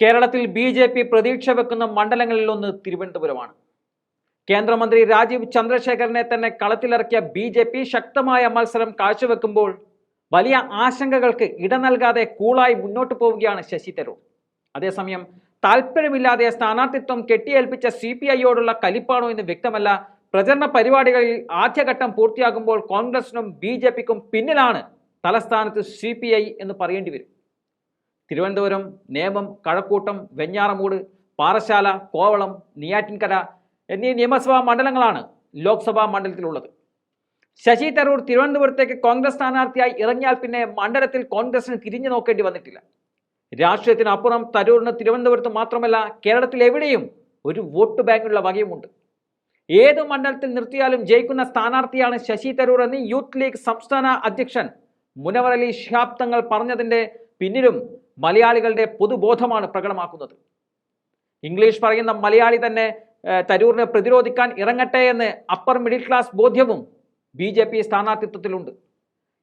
കേരളത്തിൽ B J P പ്രതീക്ഷ വെക്കുന്ന മണ്ഡലങ്ങളിലൊന്ന് തിരുവനന്തപുരമാണ്. കേന്ദ്രമന്ത്രി രാജീവ് ചന്ദ്രശേഖരനെ തന്നെ കളത്തിലിറക്കിയ ബി ജെ പി ശക്തമായ മത്സരം കാഴ്ചവെക്കുമ്പോൾ വലിയ ആശങ്കകൾക്ക് ഇട നൽകാതെ കൂളായി മുന്നോട്ട് പോവുകയാണ് ശശി തരൂർ. അതേസമയം താല്പര്യമില്ലാതെ സ്ഥാനാർത്ഥിത്വം കെട്ടിയേൽപ്പിച്ച സി പി ഐയോടുള്ള കലിപ്പാണോ എന്ന് വ്യക്തമല്ല. പ്രചരണ പരിപാടികളിൽ ആദ്യഘട്ടം പൂർത്തിയാകുമ്പോൾ കോൺഗ്രസിനും ബി പിന്നിലാണ് തലസ്ഥാനത്ത് സി എന്ന് പറയേണ്ടി വരും. തിരുവനന്തപുരം നേമം കഴക്കൂട്ടം വെഞ്ഞാറമൂട് പാറശാല കോവളം നെയ്യാറ്റിൻകര എന്നീ നിയമസഭാ മണ്ഡലങ്ങളാണ് ലോക്സഭാ മണ്ഡലത്തിലുള്ളത്. ശശി തരൂർ തിരുവനന്തപുരത്തേക്ക് കോൺഗ്രസ് സ്ഥാനാർത്ഥിയായി ഇറങ്ങിയാൽ പിന്നെ മണ്ഡലത്തിൽ കോൺഗ്രസിന് തിരിഞ്ഞു നോക്കേണ്ടി വന്നിട്ടില്ല. രാഷ്ട്രീയത്തിനപ്പുറം തരൂറിന് തിരുവനന്തപുരത്ത് മാത്രമല്ല കേരളത്തിൽ എവിടെയും ഒരു വോട്ട് ബാങ്കുള്ള വകയുമുണ്ട്. ഏത് മണ്ഡലത്തിൽ നിർത്തിയാലും ജയിക്കുന്ന സ്ഥാനാർത്ഥിയാണ് ശശി തരൂർ എന്ന് യൂത്ത് ലീഗ് സംസ്ഥാന അധ്യക്ഷൻ മുനവർ അലി ഷിഹാബ് തങ്ങൾ പറഞ്ഞതിന്റെ പിന്നിലും മലയാളികളുടെ പൊതുബോധമാണ് പ്രകടമാക്കുന്നത്. ഇംഗ്ലീഷ് പറയുന്ന മലയാളി തന്നെ തരൂറിനെ പ്രതിരോധിക്കാൻ ഇറങ്ങട്ടെ എന്ന് അപ്പർ മിഡിൽ ക്ലാസ് ബോധ്യവും ബി ജെ പി സ്ഥാനാർത്ഥിത്വത്തിലുണ്ട്.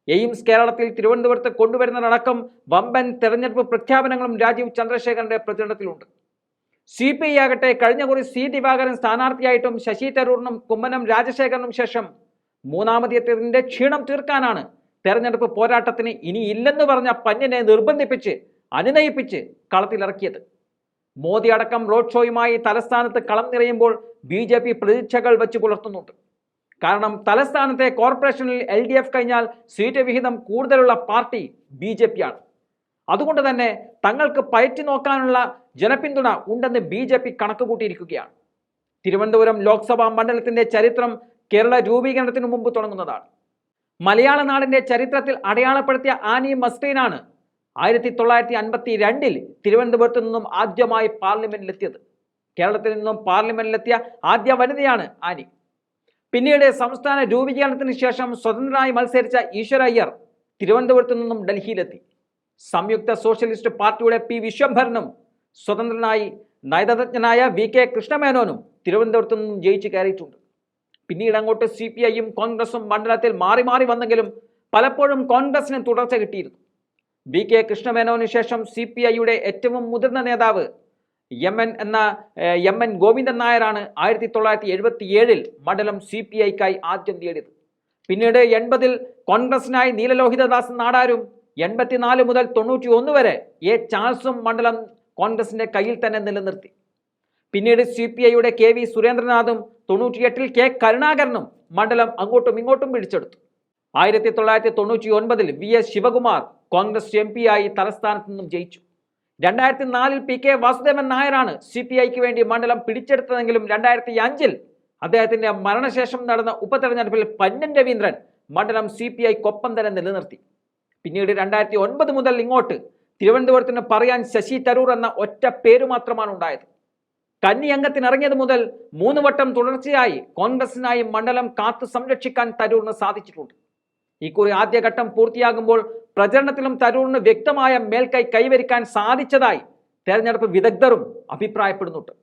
എയിംസ് കേരളത്തിൽ തിരുവനന്തപുരത്ത് കൊണ്ടുവരുന്നതടക്കം വമ്പൻ തെരഞ്ഞെടുപ്പ് പ്രഖ്യാപനങ്ങളും രാജീവ് ചന്ദ്രശേഖരന്റെ പ്രചരണത്തിലുണ്ട്. സി പി ഐ ആകട്ടെ കഴിഞ്ഞ കുറി സി ദിവാകരൻ സ്ഥാനാർത്ഥിയായിട്ടും ശശി തരൂറിനും കുമ്മനം രാജശേഖരനും ശേഷം മൂന്നാമതെത്തിയതിന്റെ ക്ഷീണം തീർക്കാനാണ് തെരഞ്ഞെടുപ്പ് പോരാട്ടത്തിന് ഇനിയില്ലെന്ന് പറഞ്ഞ പന്യനെ നിർബന്ധിപ്പിച്ച് അനുനയിപ്പിച്ച് കളത്തിലിറക്കിയത്. മോദി അടക്കം റോഡ് ഷോയുമായി തലസ്ഥാനത്ത് കളം നിറയുമ്പോൾ ബി ജെ പി പ്രതീക്ഷകൾ വെച്ച് പുലർത്തുന്നുണ്ട്. കാരണം തലസ്ഥാനത്തെ കോർപ്പറേഷനിൽ എൽ ഡി എഫ് കഴിഞ്ഞാൽ സീറ്റ് വിഹിതം കൂടുതലുള്ള പാർട്ടി ബി ജെ പി ആണ്. അതുകൊണ്ട് തന്നെ തങ്ങൾക്ക് പയറ്റി നോക്കാനുള്ള ജനപിന്തുണ ഉണ്ടെന്ന് ബി ജെ പി കണക്കുകൂട്ടിയിരിക്കുകയാണ്. തിരുവനന്തപുരം ലോക്സഭാ മണ്ഡലത്തിന്റെ ചരിത്രം കേരള രൂപീകരണത്തിനു മുമ്പ് തുടങ്ങുന്നതാണ്. മലയാള നാടിന്റെ ചരിത്രത്തിൽ അടയാളപ്പെടുത്തിയ ആനി മസ്തീനാണ് ആയിരത്തി തൊള്ളായിരത്തി അൻപത്തി രണ്ടിൽ തിരുവനന്തപുരത്ത് നിന്നും ആദ്യമായി പാർലമെന്റിലെത്തിയത്. കേരളത്തിൽ നിന്നും പാർലമെന്റിലെത്തിയ ആദ്യ വനിതയാണ് ആനി. പിന്നീട് സംസ്ഥാന രൂപീകരണത്തിന് ശേഷം സ്വതന്ത്രനായി മത്സരിച്ച ഈശ്വര അയ്യർ തിരുവനന്തപുരത്ത് നിന്നും ഡൽഹിയിലെത്തി. സംയുക്ത സോഷ്യലിസ്റ്റ് പാർട്ടിയുടെ പി വിശ്വംഭരനും സ്വതന്ത്രനായി നയതജ്ഞനായ വി കെ കൃഷ്ണമേനോനും തിരുവനന്തപുരത്ത് നിന്നും ജയിച്ചു കയറിയിട്ടുണ്ട്. പിന്നീട് അങ്ങോട്ട് സി പി ഐയും കോൺഗ്രസും മണ്ഡലത്തിൽ മാറി മാറി വന്നെങ്കിലും പലപ്പോഴും കോൺഗ്രസിന് തുടർച്ച കിട്ടിയിരുന്നു. വി കെ കൃഷ്ണമേനോന് ശേഷം സി പി ഐയുടെ ഏറ്റവും മുതിർന്ന നേതാവ് എം എൻ എന്ന എം എൻ ഗോവിന്ദൻ നായരാണ് ആയിരത്തി തൊള്ളായിരത്തി എഴുപത്തി ഏഴിൽ മണ്ഡലം സി പി ഐക്കായി ആദ്യം നേടിയത്. പിന്നീട് എൺപതിൽ കോൺഗ്രസിനായി നീലലോഹിതദാസ് നാടാരും എൺപത്തിനാല് മുതൽ തൊണ്ണൂറ്റി ഒന്ന് വരെ എ ചാൾസും മണ്ഡലം കോൺഗ്രസിന്റെ കയ്യിൽ തന്നെ നിലനിർത്തി. പിന്നീട് സി പി ഐയുടെ കെ വി സുരേന്ദ്രനാഥും തൊണ്ണൂറ്റിയെട്ടിൽ കെ കരുണാകരനും മണ്ഡലം അങ്ങോട്ടും ഇങ്ങോട്ടും പിടിച്ചെടുത്തു. ആയിരത്തി തൊള്ളായിരത്തി തൊണ്ണൂറ്റി ഒൻപതിൽ V S Sivakumar Congress M P ആയി തലസ്ഥാനത്ത് നിന്നും ജയിച്ചു. രണ്ടായിരത്തി നാലിൽ പി കെ വാസുദേവൻ നായരാണ് സി പി ഐക്ക് വേണ്ടി മണ്ഡലം പിടിച്ചെടുത്തതെങ്കിലും രണ്ടായിരത്തി അഞ്ചിൽ അദ്ദേഹത്തിന്റെ മരണശേഷം നടന്ന ഉപതെരഞ്ഞെടുപ്പിൽ പന്നൻ രവീന്ദ്രൻ മണ്ഡലം സി പി ഐക്കൊപ്പം തന്നെ നിലനിർത്തി. പിന്നീട് രണ്ടായിരത്തി ഒൻപത് മുതൽ ഇങ്ങോട്ട് തിരുവനന്തപുരത്തിന് പറയാൻ ശശി തരൂർ എന്ന ഒറ്റ പേര് മാത്രമാണ് ഉണ്ടായത്. കന്നി അംഗത്തിനിറങ്ങിയത് മുതൽ മൂന്ന് വട്ടം തുടർച്ചയായി കോൺഗ്രസിനായി മണ്ഡലം കാത്തു സംരക്ഷിക്കാൻ തരൂറിന് സാധിച്ചിട്ടുണ്ട്. ഇക്കുറി ആദ്യഘട്ടം പൂർത്തിയാകുമ്പോൾ പ്രചരണത്തിലും തരൂറിന് വ്യക്തമായ മേൽക്കൈ കൈവരിക്കാൻ സാധിച്ചതായി തെരഞ്ഞെടുപ്പ് വിദഗ്ധരും അഭിപ്രായപ്പെടുന്നുണ്ട്.